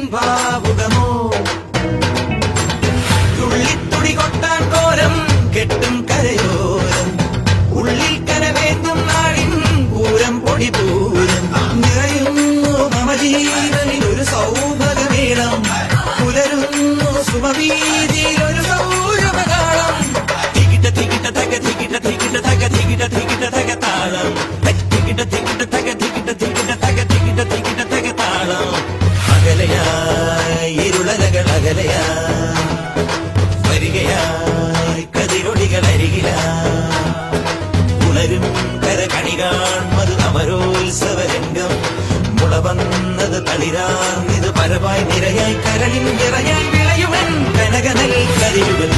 ഭാവുകമോ തുള്ളിത്തുടി കൊട്ടാൻ കോരം കെട്ടും കരയോരം. ഉള്ളിൽ കരവേത്തും നാടിൻ പൂരം പൊടി പൂരം. നിറയുന്നു നവജീവനിൽ ഒരു സൗഭഗമേളം പുലരുന്നു സുമവീതിയിൽ ഒരു സൗരമകാളം. തികിട്ട തികിട്ട തക തികിട്ട തികിട്ട തക തികിട്ട തികിട്ട തക താളം. തികിട്ട തികിട്ട തക തികിട്ട തികിട്ട തക തികിട്ട തികിട്ട കടലയാ തളിരാർന്നിത് പരവായി നിരയായി കരളിൽ നിറയാൻ വിളയുവൻ കനകനൽ കരിയുവൻ